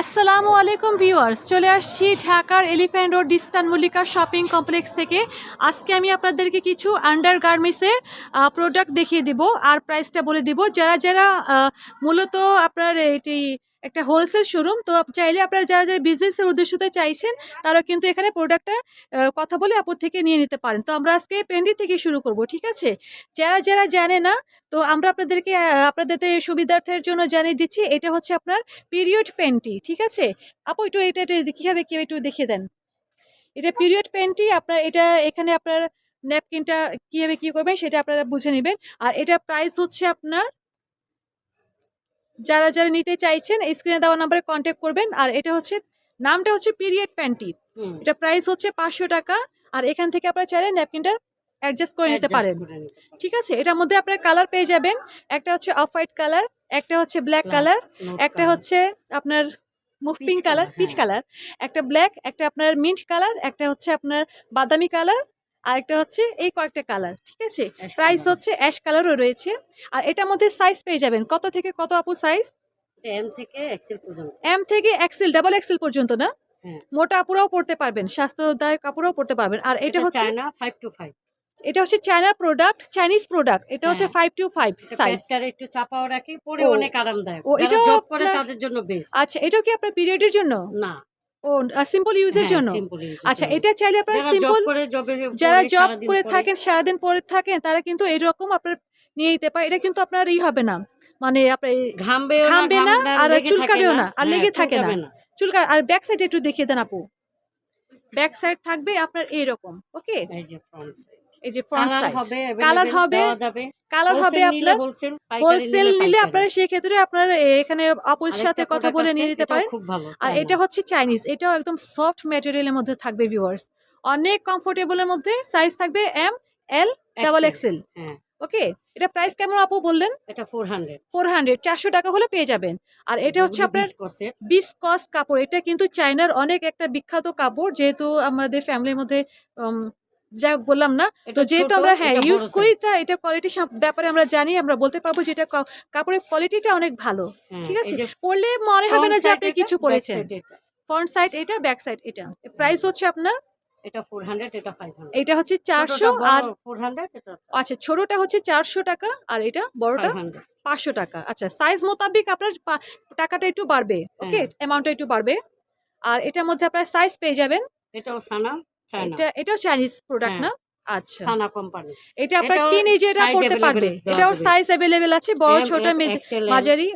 আসসালামু আলাইকুম ভিউয়ার্স, চলে আসছি ঢাকার এলিফ্যান্ট রোড ডিস্টান মল্লিকা শপিং কমপ্লেক্স থেকে। আজকে আমি আপনাদেরকে কিছু আন্ডার গার্মেন্টসের প্রোডাক্ট দেখিয়ে দিব, আর প্রাইসটা বলে দিব। যারা যারা মূলত আপনার এটি একটা হোলসেল শোরুম তো চাইলে আপনারা যারা যারা বিজনেসের উদ্দেশ্যতে চাইছেন তারা কিন্তু এখানে প্রোডাক্টটা কথা বলে আপুর থেকে নিয়ে নিতে পারেন। তো আমরা আজকে পেন্ডি থেকে শুরু করব, ঠিক আছে? যারা যারা জানে না, তো আমরা আপনাদেরকে আপনাদের সুবিধার্থের জন্য জানিয়ে দিচ্ছি, এটা হচ্ছে আপনার পিরিয়ড পেন্টি ঠিক আছে? আপু, একটু এটা কীভাবে কীভাবে একটু দেখিয়ে দেন। এটা পিরিয়ড পেন্টি আপনার, এটা এখানে আপনার ন্যাপকিনটা কীভাবে কী করবেন, সেটা আপনারা বুঝে নেবেন। আর এটা প্রাইস হচ্ছে আপনার যারা যারা নিতে চাইছেন স্ক্রিনে দেওয়া নাম্বারে কন্ট্যাক্ট করবেন। আর এটা হচ্ছে নামটা হচ্ছে পিরিয়ড প্যান্টি এটা প্রাইস হচ্ছে পাঁচশো টাকা। আর এখান থেকে আপনারা চাইলে ন্যাপকিনটা অ্যাডজাস্ট করে নিতে পারেন। ঠিক আছে? এটার মধ্যে আপনার কালার পেয়ে যাবেন। একটা হচ্ছে অফ হোয়াইট কালার একটা হচ্ছে ব্ল্যাক কালার একটা হচ্ছে আপনার mauve pink colour peach. Colour একটা ব্ল্যাক একটা আপনার মিন্ট কালার একটা হচ্ছে আপনার বাদামি কালার আর একটা হচ্ছে এই কয়েকটা কালার ঠিক আছে? প্রাইস হচ্ছে অ্যাশ কালারও রয়েছে। আর এটার মধ্যে সাইজ পেয়ে যাবেন। কত থেকে কত আপু সাইজ এটা M থেকে এক্সেল পর্যন্ত। এম থেকে এক্সেল ডাবল এক্সেল পর্যন্ত না? হ্যাঁ। মোটা আপুরাও পড়তে পারবেন স্বাস্থ্যদায়ক কাপড়ও পড়তে পারবেন। আর এটা হচ্ছে চায়না 5 টু 5 এটা হচ্ছে চায়নার প্রোডাক্ট চাইনিজ প্রোডাক্ট এটা হচ্ছে হ্যাঁ। ফাইভ টু ফাইভ এটা সাইজ প্যাচটারে একটু চাপাও রাখি পরে অনেক আরামদায়ক। ও, এটাও জব করে তাদের জন্য বেস্ট আচ্ছা এটাও কি আপনার পিরিয়ডের জন্য? না। ও সিম্পল ইউজের হ্যাঁ, জন্য? আচ্ছা এটা চাইলে আপনারা যারা জব সিম্পল করে যারা জব করে থাকেন সারাদিন পরে থাকেন তারা কিন্তু এরকম আপনার নিয়ে নিতে পারে। এটা কিন্তু আপনার ই হবে না। মানে আপনার ঘামবে ঘামবে না, আর চুলকাবেও না, আর লেগে থাকে না। না। চুলকা আর ব্যাক সাইড একটু দেখিয়ে দেন আপু। ব্যাক সাইড থাকবে আপনার এইরকম ওকে এই যে ফ্রন্ট সাইড এই যে ফ্রন্ট সাইড হবে কালার হবে কালার হবে আপনার হোলসেল নিলে আপনারা সেই ক্ষেত্রে আপনার এখানে আপুর সাথে কথা বলে নিয়ে নিতে পারেন। আর এটা হচ্ছে চাইনিজ এটাও একদম সফট ম্যাটেরিয়ালের মধ্যে থাকবে ভিউয়ার্স অনেক কমফোর্টেবলের মধ্যে সাইজ থাকবে M L double XL okay এটা প্রাইস কেমন আপু বললেন? এটা 400 ফোর হান্ড্রেড চারশো টাকা হলে পেয়ে যাবেন। আর এটা হচ্ছে আপনার বিসকস কাপড় এটা কিন্তু চায়নার অনেক একটা বিখ্যাত কাপড় যেহেতু আমাদের ফ্যামিলির মধ্যে যা বললাম না তো যেহেতু আমরা হ্যাঁ ইউজ করি তা এটা কোয়ালিটি ব্যাপারে আমরা জানি আমরা বলতে পারব যে এটা কাপড়ের কোয়ালিটিটা অনেক ভালো হ্যাঁ, ঠিক আছে? পরলে মনে হবে না যে আপনি কিছু পরেছেন। ফ্রন্ট সাইড এটা ব্যাক সাইড এটা। প্রাইস হচ্ছে আপনার? এটা 400 এটা 500 এটা হচ্ছে চারশো আর 400 এটা আচ্ছা ছোটটা হচ্ছে চারশো টাকা আর এটা বড়টা 500 পাঁচশো টাকা। আচ্ছা সাইজ মোতাবিক আপনার টাকাটা একটু বাড়বে ওকে। অ্যামাউন্টটা একটু বাড়বে। আর এটার মধ্যে আপনার সাইজ পেয়ে যাবেন। এটাও সানা। এটা এটাও চাইনিজ প্রোডাক্ট না? হ্যাঁ। আচ্ছা। সানা কোম্পানি এটা আপনার পারবে। এটাও সাইজ অ্যাভেলেবেল আছে বড় ছোট মাঝারি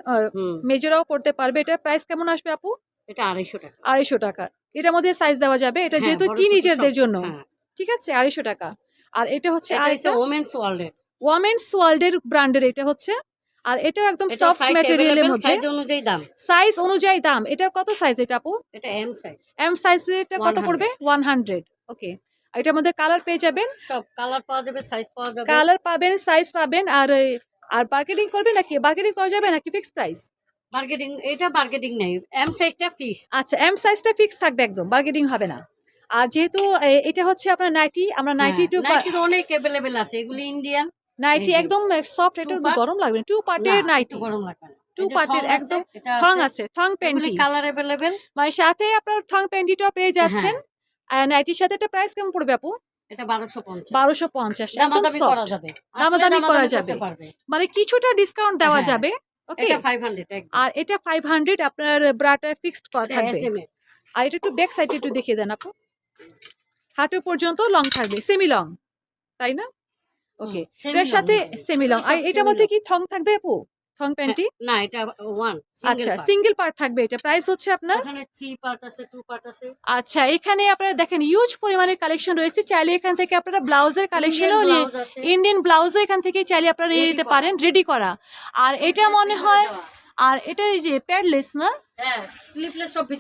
মেজরাও পড়তে পারবে। এটার প্রাইস কেমন আসবে আপু? এটা 250 টাকা। এটার মধ্যে সাইজ দেওয়া যাবে। এটা হ্যাঁ, যেহেতু টিনেজারদের জন্য। হ্যাঁ, ঠিক আছে? আড়াইশো টাকা। আর এটা হচ্ছে এটা আরেকটা ওমেন্স ওয়ার্ল্ডের ওয়ামেন্স ওয়ার্ল্ডের ব্র্যান্ডের এটা হচ্ছে। আর এটাও একদম সফট সাইজ ম্যাটেরিয়ালের মধ্যে। সাইজ অনুযায়ী দাম। সাইজ অনুযায়ী দাম। এটার কত সাইজ এটা আপু? এটা এম সাইজ এম সাইজেরটা কত 100 পড়বে? ওয়ান হান্ড্রেড ওকে এটার মধ্যে কালার পেয়ে যাবেন? সব কালার পাওয়া যাবে সাইজ পাওয়া যাবে। কালার পাবেন সাইজ পাবেন আর আর মার্কেটিং করবে নাকি? মার্কেটিং করা যাবে নাকি ফিক্স প্রাইস মার্কেটিং এটা মার্কেটিং নাই এম সাইজটা ফিক্স আচ্ছা এম সাইজটা ফিক্স থাকবে একদম মার্কেটিং হবে না। আর যেহেতু এটা হচ্ছে আপনার নাইটি আমরা নাইটি টু নাইটির অনেক অ্যাভেলেবেল আছে এগুলি ইন্ডিয়ান নাইটি একদম সফট এটা গরম লাগবে টু পার্টের নাইটি গরম লাগে না। Two একদম থং আছে। থং প্যান্টি কালার অ্যাভেলেবেল মানে সাথে আপনার থং প্যান্টিটাও পেয়ে যাচ্ছেন। আর নাইটির সাথে এটা প্রাইস কেমন পড়বে আপু? এটা বারোশো পঞ্চাশ। দামাদামি করা যাবে। দামাদামি করা যাবে। মানে কিছুটা ডিসকাউন্ট দেওয়া হ্যাঁ। যাবে ওকে এটা 500 আর এটা ফাইভ হান্ড্রেড আপনার ব্রাটা ফিক্সড করা থাকবে। আর এটা একটু ব্যাক সাইডে একটু দেখিয়ে দেন আপু। হাঁটু পর্যন্ত লং থাকবে সেমি লং তাই না? ওকে এর সাথে সেমি লং আর এটার মধ্যে কি থং থাকবে আপু? থং প্যান্টি না এটা ওয়ান আচ্ছা সিঙ্গেল পার্ট থাকবে এটা প্রাইস হচ্ছে আপনার? ওখানে থ্রি পার্ট আছে টু পার্ট আছে। আচ্ছা এখানে আপনারা দেখেন ইউজ পরিমাণের কালেকশন রয়েছে। চাইলে এখান থেকে আপনারা ব্লাউজের কালেকশনও নিয়ে ইন্ডিয়ান ব্লাউজও এখান থেকে চাইলে আপনারা নিয়ে নিতে পারেন রেডি করা। আর এটা মনে হয় আর এটা এই যে প্যাডলেস না? হ্যাঁ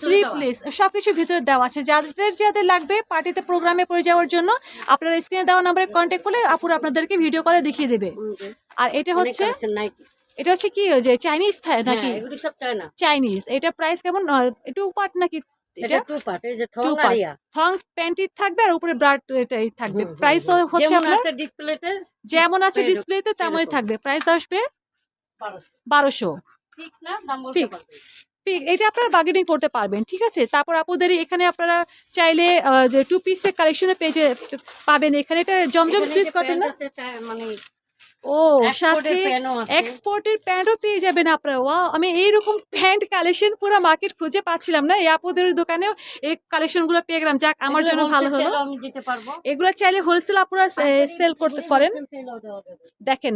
স্লিপলেস। সবকিছু ভিতরে দেওয়া। আছে। যাদের যাদের লাগবে পার্টিতে প্রোগ্রামে পড়ে যাওয়ার জন্য আপনারা স্ক্রিনে দেওয়া নাম্বারে কন্ট্যাক্ট করলে আপুরা আপনাদেরকে ভিডিও করে দেখিয়ে দেবে। আর এটা হচ্ছে এটা হচ্ছে কি যে চাইনিজ নাকি হ্যাঁ এগুলো সব চায় চাইনিজ এটা প্রাইস কেমন? টু পার্ট নাকি? এটা টু পার্ট এই যে থং আর ইয়া। থং প্যান্টি থাকবে আর উপরে ব্রাড এটাই থাকবে। প্রাইস। হচ্ছে যেমন আছে ডিসপ্লেতে যেমন আছে ডিসপ্লেতে তেমনই থাকবে। প্রাইস আসবে 1200 বারোশো। ফিক্স না দাম বলতে Fix। পারবে। পি- এটা আপনারা বার্গেনিং করতে পারবেন ঠিক আছে? তারপর আপুদের এখানে আপনারা চাইলে যে টু পিসের কালেকশনের পেজে পাবেন। এখানে এটা জমজম সুইচ কটন মানে ও সাথে। এক্সপোর্টের প্যান্টও পেয়ে যাবেন আপনারা। ওয়াও আমি এইরকম প্যান্ট কালেকশন পুরো মার্কেট খুঁজে পাচ্ছিলাম না। এই আপুদের দোকানেও এই কালেকশনগুলো পেয়ে গেলাম। যাক আমার জন্য ভালো হলো। আমি দিতে পারব। এগুলো চাইলে হোলসেল আপনারা সেল করতে করেন। দেখেন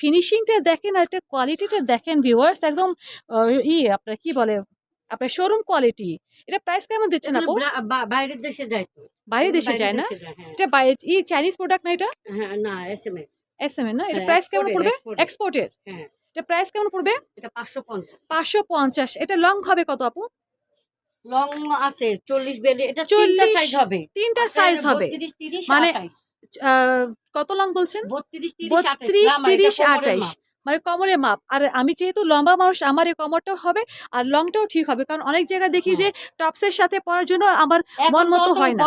ফিনিশিংটা দেখেন আর একটা কোয়ালিটিটা দেখেন ভিউয়ার্স একদম ই আপনার কি বলে আপনার শোরুম কোয়ালিটি এটা প্রাইস কেমন দিচ্ছেন আপু? বাইরের দেশে যায় তো। বাইরের দেশে যায় না? হ্যাঁ। এটা বাইরে ই চাইনিজ প্রোডাক্ট না এটা? হ্যাঁ না এসএমএ এস এম না? এটা হ্যাঁ, প্রাইস কেমন পড়বে? এক্সপোর্টের হ্যাঁ। এটা প্রাইস কেমন পড়বে? এটা পাঁচশো পঞ্চাশ। পাঁচশো পঞ্চাশ। এটা লং হবে কত আপু? লং আছে চল্লিশ বেলে এটা তিনটা সাইজ হবে। তিনটা সাইজ হবে। বত্রিশ তিরিশ মানে কত লং বলছেন? বত্রিশ তিরিশ বত্রিশ তিরিশ আঠাইশ। মানে কমরে মাপ। আর আমি যেহেতু লম্বা মানুষ আমার এই কমরটাও হবে আর লংটাও ঠিক হবে। কারণ অনেক জায়গায় দেখি যে টপসের সাথে পরার জন্য আমার মন মতো হয় না।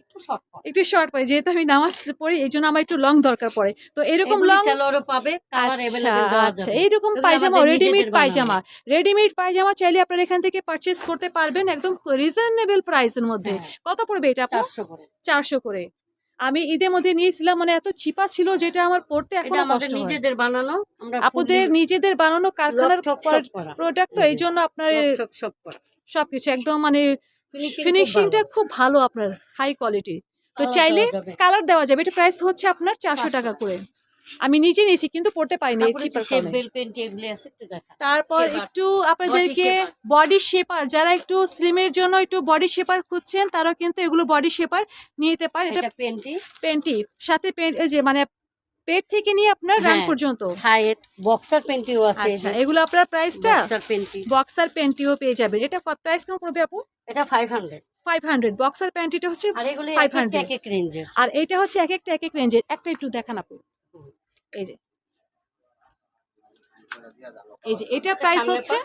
একটু শর্ট পরে। একটু শর্ট পরে। যেহেতু আমি নামাজ পড়ি এই জন্য আমার একটু লং দরকার পড়ে। তো এরকম লং পাবে আচ্ছা, আচ্ছা। এইরকম পায়জামা রেডিমেড পায়জামা। রেডিমেড পায়জামা চাইলে আপনারা এখান থেকে পারচেস করতে পারবেন একদম রিজনেবল প্রাইসের মধ্যে। কত পড়বে এটা চারশো করে। চারশো করে। আমি ঈদের মধ্যে নিয়েছিলাম মানে এত চিপা ছিল যেটা আমার পড়তে এখন আমাদের নিজেদের বানানো আমরা আপুদের নিজেদের বানানো কারখানার প্রোডাক্ট তো এই জন্য আপনার সব সবকিছু একদম মানে ফিনিশিংটা খুব ভালো। আপনার হাই কোয়ালিটি তো চাইলে কালার দেওয়া যাবে। এটা প্রাইস হচ্ছে আপনার চারশো টাকা করে। আমি নিজে নিয়েছি কিন্তু পড়তে এই তারপরে একটু আপনাদেরকে। বডি শেপার যারা একটু স্লিমের জন্য একটু বডি শেপার খুঁজছেন তারাও কিন্তু এগুলো বডি শেপার নিতে পারেন এটা পেন্টি পেন্টি সাথে পেন্ট যে মানে পেট থেকে নিয়ে আপনার রান হ্যাঁ। পর্যন্ত। থাইয়ের বক্সার পেন্টিও আছে আচ্ছা এগুলো আপনার প্রাইসটা বক্সার পেন্টি বক্সার প্যান্টিও পেয়ে যাবেন। এটা প্রাইস কেমন পড়বে আপু? এটা five hundred five hundred boxer প্যান্টিটা হচ্ছে আর এগুলি 500 এক এক রেঞ্জের আর এটা হচ্ছে এক একটা এক এক রেঞ্জের একটা একটু দেখান আপু। এই যে। এই যে এটা প্রাইস হচ্ছে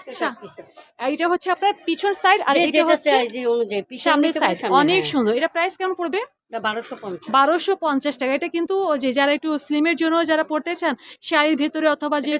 এটা হচ্ছে আপনার পিছন সাইড আর এটা হচ্ছে অনুযায়ী সামনের সাইড অনেক হ্যাঁ। সুন্দর। এটা প্রাইস কেমন পড়বে? বারোশো পঞ্চাশ। টাকা। এটা কিন্তু যে যারা একটু স্লিমের জন্য যারা পড়তে চান শাড়ির ভেতরে অথবা যে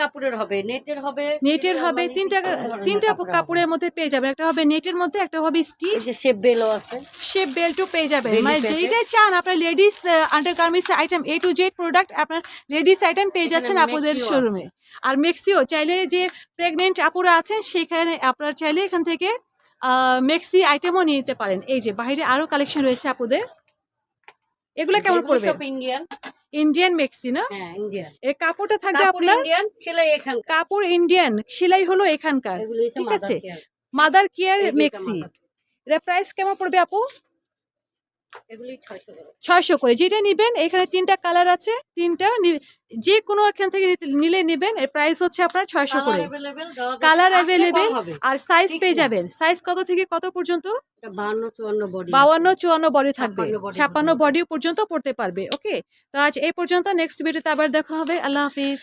কাপড়ের হবে নেটের হবে নেটের হবে মানে তিনটা তিনটা কাপড়ের মধ্যে পেয়ে যাবেন। একটা হবে নেটের মধ্যে একটা হবে স্টিচ শেপ বেলও আছে। শেপ পেয়ে যাবেন। মানে যেইটাই চান আপনার ladies undergarments item A to Z product আপনার লেডিস আইটেম পেয়ে যাচ্ছেন আপনাদের শোরুমে আর মেক্সিও চাইলে যে প্রেগনেন্ট আপুরা আছেন সেখানে আপনার চাইলে এখান থেকে মেক্সি আইটেমও নিয়ে নিতে পারেন। এই যে বাইরে আরও কালেকশন রয়েছে আপুদের। এগুলো কেমন করবে পড়বে ইন্ডিয়ান ইন্ডিয়ান মেক্সি না? হ্যাঁ ইন্ডিয়ান এর কাপড়টা থাকবে আপনার? ইন্ডিয়ান সেলাই এখানকার। কাপড় ইন্ডিয়ান সেলাই হলো এখানকার। ঠিক আছে? মাদার কেয়ার এই মেক্সি এর প্রাইস কেমন পড়বে আপু? ছয়শো করে। যেটা নেবেন এখানে তিনটা কালার আছে তিনটা যে কোনো এখান থেকে নিলে নেবেন এর প্রাইস হচ্ছে আপনার ছয়শো করে। কালার অ্যাভেলেবেল আর সাইজ পেয়ে যাবেন। সাইজ কত থেকে কত পর্যন্ত? এটা 52 54 বডি বাউান্ন চুয়ান্ন বডি থাকবে। ছাপ্পান্ন। বডি পর্যন্ত। পড়তে পারবে ওকে তো আজ এই পর্যন্ত নেক্সট ভিডিওতে আবার দেখা হবে। আল্লাহ হাফিজ।